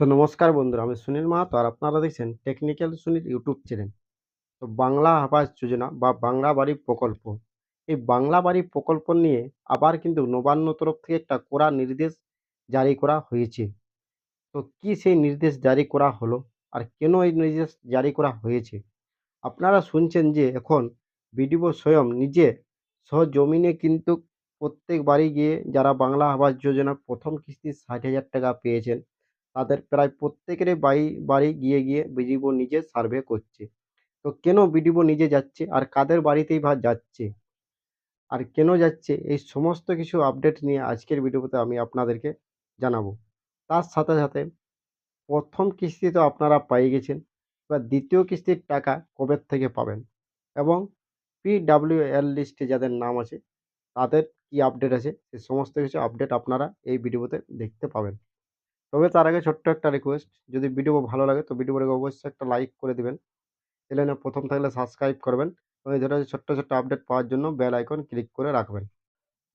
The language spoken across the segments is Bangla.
তো নমস্কার বন্ধুরা, আমি সুনীল মাহাতো আর আপনারা দেখছেন টেকনিক্যাল সুনীল ইউটিউব চ্যানেল। তো বাংলা আবাস যোজনা বা বাংলা বাড়ি প্রকল্প, এই বাংলা বাড়ি প্রকল্প নিয়ে আবার কিন্তু নবান্ন তরফ থেকে একটা কড়া নির্দেশ জারি করা হয়েছে। তো কি সেই নির্দেশ জারি করা হলো আর কেন এই নির্দেশ জারি করা হয়েছে? আপনারা শুনছেন যে এখন বিডিও স্বয়ং নিজে সহজমিনে কিন্তু প্রত্যেক বাড়ি গিয়ে যারা বাংলা আবাস যোজনার প্রথম কিস্তি ষাট হাজার টাকা পেয়েছেন তাদের প্রায় প্রত্যেকেরই বাড়ি বাড়ি গিয়ে গিয়ে বিডিও নিজে সার্ভে করছে। তো কেন বিডিও নিজে যাচ্ছে? আর কাদের বাড়িতেই বা যাচ্ছে? আর কেন যাচ্ছে? এই সমস্ত কিছু আপডেট নিয়ে আজকের ভিডিওতে আমি আপনাদেরকে জানাব। তার সাথে সাথে প্রথম কিস্তি তো আপনারা পেয়ে গেছেন বা দ্বিতীয় কিস্তির টাকা কবে থেকে পাবেন? এবং পিডাব্লিউ পিডাব্লিউএল লিস্টে যাদের নাম আছে, তাদের কি আপডেট আছে? সে সমস্ত কিছু আপডেট আপনারা এই ভিডিওতে দেখতে পাবেন। তবে তার আগে ছোট্ট একটা রিকোয়েস্ট যদি ভিডিও ভালো লাগে তো ভিডিওটাকে অবশ্যই একটা লাইক করে দেবেন। দিবেন চ্যানেলে প্রথম থাকলে সাবস্ক্রাইব করবেন এবং এই ধরনের ছোট্ট ছোট্ট আপডেট পাওয়ার জন্য বেল আইকন ক্লিক করে রাখবেন।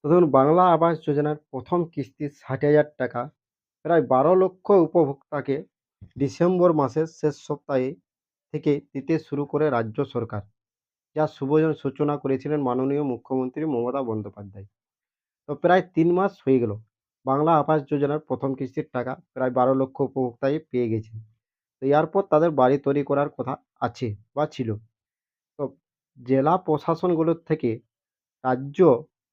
তো ধরুন বাংলা আবাস যোজনার প্রথম কিস্তি ষাট হাজার টাকা, প্রায় বারো লক্ষ উপভোক্তাকে ডিসেম্বর মাসের শেষ সপ্তাহে থেকে দিতে শুরু করে রাজ্য সরকার, যা শুভ সূচনা করেছিলেন মাননীয় মুখ্যমন্ত্রী মমতা বন্দ্যোপাধ্যায়। তো প্রায় তিন মাস হয়ে গেল। বাংলা আবাস যোজনার প্রথম কিস্তির টাকা প্রায় বারো লক্ষ উপভোক্তাই পেয়ে গেছেন। তো এরপর তাদের বাড়ি তৈরি করার কথা আছে বা ছিল। তো জেলা প্রশাসনগুলোর থেকে রাজ্য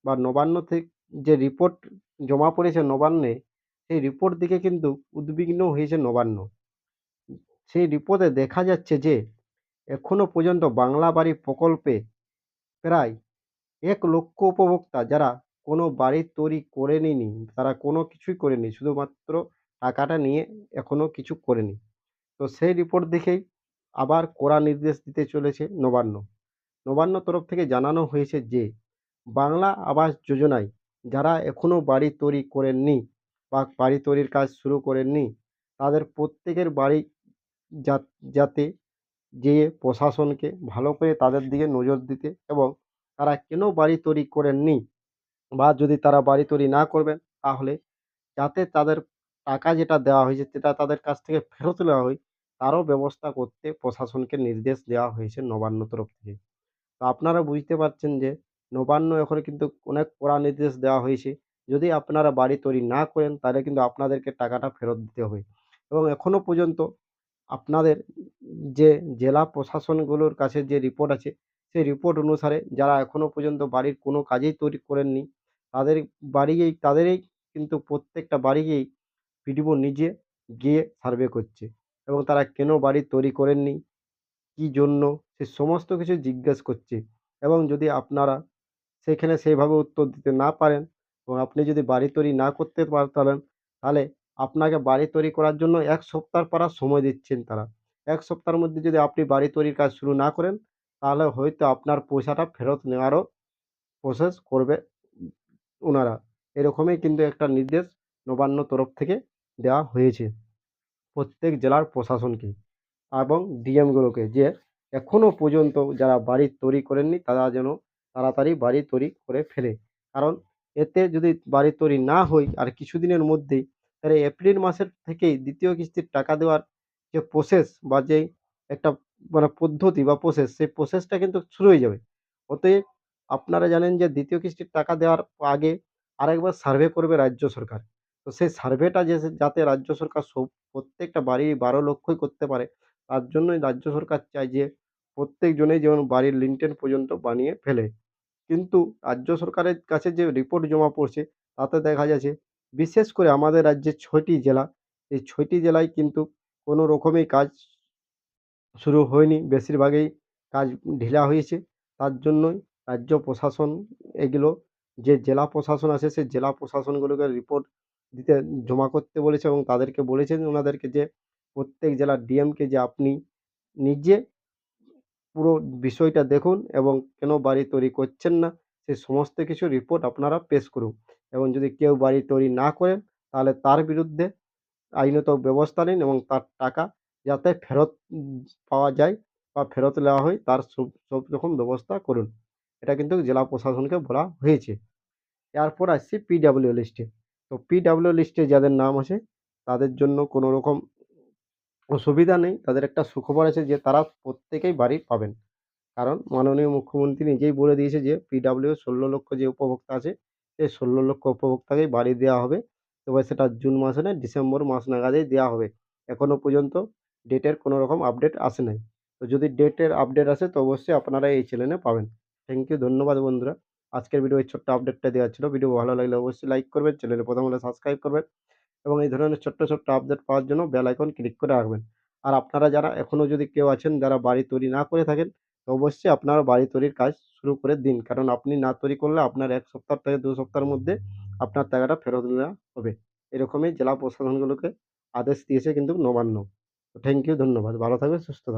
বা নবান্ন থেকে যে রিপোর্ট জমা পড়েছে নবান্নে, সেই রিপোর্ট দিকে কিন্তু উদ্বিগ্ন হয়েছে নবান্ন। সেই রিপোর্টে দেখা যাচ্ছে যে, এখনও পর্যন্ত বাংলা বাড়ি প্রকল্পে প্রায় এক লক্ষ উপভোক্তা যারা কোনো বাড়ি তৈরি করে করেনি তারা কোনো কিছুই করেনি, শুধুমাত্র টাকাটা নিয়ে এখনও কিছু করেনি। তো সেই রিপোর্ট দেখেই আবার কড়া নির্দেশ দিতে চলেছে নবান্ন। নবান্ন তরফ থেকে জানানো হয়েছে যে, বাংলা আবাস যোজনায় যারা এখনও বাড়ি তৈরি করেননি বা বাড়ি তৈরির কাজ শুরু করেননি, তাদের প্রত্যেকের বাড়ি যাতে যেয়ে প্রশাসনকে ভালো করে তাদের দিকে নজর দিতে এবং তারা কেন বাড়ি তৈরি করেননি বা যদি তারা বাড়ি তৈরি না করবেন, তাহলে যাতে তাদের টাকা যেটা দেওয়া হয়েছে, সেটা তাদের কাছ থেকে ফেরত নেওয়া হয়, তারও ব্যবস্থা করতে প্রশাসনকে নির্দেশ দেওয়া হয়েছে নবান্ন তরফ থেকে। তো আপনারা বুঝতে পারছেন যে, নবান্ন এখন কিন্তু অনেক কড়া নির্দেশ দেওয়া হয়েছে। যদি আপনারা বাড়ি তৈরি না করেন, তাহলে কিন্তু আপনাদেরকে টাকাটা ফেরত দিতে হবে। এবং এখনও পর্যন্ত আপনাদের যে জেলা প্রশাসনগুলোর কাছে যে রিপোর্ট আছে, সেই রিপোর্ট অনুসারে যারা এখনও পর্যন্ত বাড়ির কোনো কাজেই তৈরি করেননি তাদের বাড়িয়েই, তাদেরই কিন্তু প্রত্যেকটা বাড়িতেই পিডিও নিজে গিয়ে সার্ভে করছে। এবং তারা কেন বাড়ি তৈরি করেননি? কী জন্য? সে সমস্ত কিছু জিজ্ঞেস করছে। এবং যদি আপনারা সেখানে সেইভাবে উত্তর দিতে না পারেন এবং আপনি যদি বাড়ি তৈরি না করতে পারেন তাহলে আপনাকে বাড়ি তৈরি করার জন্য এক সপ্তাহ পারা সময় দিচ্ছেন তারা। এক সপ্তাহের মধ্যে যদি আপনি বাড়ি তৈরির কাজ শুরু না করেন, তাহলে হয়তো আপনার পয়সাটা ফেরত নেওয়ারও প্রসেস করবে ওনারা এরকমই কিন্তু একটা নির্দেশ নবান্ন তরফ থেকে দেওয়া হয়েছে প্রত্যেক জেলার প্রশাসনকে এবং ডিএমগুলোকে যে এখনও পর্যন্ত যারা বাড়ি তৈরি করেননি তারা যেন তাড়াতাড়ি বাড়ি তৈরি করে ফেলে। কারণ এতে যদি বাড়ি তৈরি না হয় আর কিছুদিনের মধ্যেই তাহলে এপ্রিল মাসের থেকেই দ্বিতীয় কিস্তির টাকা দেওয়ার যে প্রসেস বা যেই একটা মানে পদ্ধতি বা প্রসেস সেই প্রসেসটা কিন্তু শুরু হয়ে যাবে। অতএব আপনারা জানেন যে দ্বিতীয় কিস্তির টাকা দেওয়ার আগে আরেকবার সার্ভে করবে রাজ্য সরকার। তো সেই সার্ভেটা যে যাতে রাজ্য সরকার সব, প্রত্যেকটা বাড়ি বারো লক্ষই করতে পারে, তার জন্যই রাজ্য সরকার চায় যে প্রত্যেকজনেই যেমন বাড়ির লিন্টেল পর্যন্ত বানিয়ে ফেলে। কিন্তু রাজ্য সরকারের কাছে যে রিপোর্ট জমা পড়ছে, তাতে দেখা যাচ্ছে বিশেষ করে আমাদের রাজ্যের ছয়টি জেলা, এই ছয়টি জেলায় কিন্তু কোনো রকমই কাজ শুরু হয়নি। বেশিরভাগই কাজ ঢিলা হয়েছে। তার জন্যই রাজ্য প্রশাসন এগুলো, যে জেলা প্রশাসন আছে সেই জেলা প্রশাসনগুলোকে রিপোর্ট দিতে, জমা করতে বলেছে এবং তাদেরকে বলেছেন ওনাদেরকে যে প্রত্যেক জেলার ডিএমকে যে আপনি নিজে পুরো বিষয়টা দেখুন এবং কেন বাড়ি তৈরি করছেন না, সে সমস্ত কিছু রিপোর্ট আপনারা পেশ করুন। এবং যদি কেউ বাড়ি তৈরি না করেন, তাহলে তার বিরুদ্ধে আইনত ব্যবস্থা নিন এবং তার টাকা যাতে ফেরত পাওয়া যায় বা ফেরত নেওয়া হয়, তার সব সব রকম ব্যবস্থা করুন। এটা কিন্তু জেলা প্রশাসনকে বলা হয়েছে। এরপর আসছি পিডাব্লিউ লিস্টে তো পিডাব্লিউ লিস্টে যাদের নাম আছে, তাদের জন্য কোনো রকম অসুবিধা নেই। তাদের একটা সুখবর আছে যে, তারা প্রত্যেকেই বাড়ি পাবেন। কারণ মাননীয় মুখ্যমন্ত্রী নিজেই বলে দিয়েছে যে পিডাব্লিউ ষোলো লক্ষ যে উপভোক্তা আছে সেই ষোলো লক্ষ উপভোক্তাকেই বাড়ি দেওয়া হবে। তবে সেটা জুন মাসে নয়, ডিসেম্বর মাস নাগাদেই দেওয়া হবে। এখনও পর্যন্ত ডেটের কোনো রকম আপডেট আসে নাই। তো যদি ডেটের আপডেট আসে, তো অবশ্যই আপনারা এই চ্যানেলে পাবেন। থ্যাংক ইউ ধন্যবাদ বন্ধুরা। আজকের ভিডিও এই ছোট্ট আপডেটটা দেওয়া ছিল। ভিডিও ভালো লাগলে অবশ্যই লাইক করবেন চ্যানেলে প্রথম হলে সাবস্ক্রাইব করবেন এবং এই ধরনের ছোট্ট ছোট্ট আপডেট পাওয়ার জন্য বেল আইকন ক্লিক করে রাখবেন। আর আপনারা যারা এখনও যদি কেউ আছেন, যারা বাড়ি তৈরি না করে থাকেন, তো অবশ্যই আপনারা বাড়ি তৈরির কাজ শুরু করে দিন। কারণ আপনি না তৈরি করলে আপনার এক সপ্তাহ থেকে দু সপ্তাহের মধ্যে আপনার টাকাটা ফেরত নেওয়া হবে। এরকমই জেলা প্রশাসনগুলোকে আদেশ দিয়েছে কিন্তু নবান্ন। থ্যাংক ইউ ধন্যবাদ। ভালো থাকবেন, সুস্থ থাকবেন।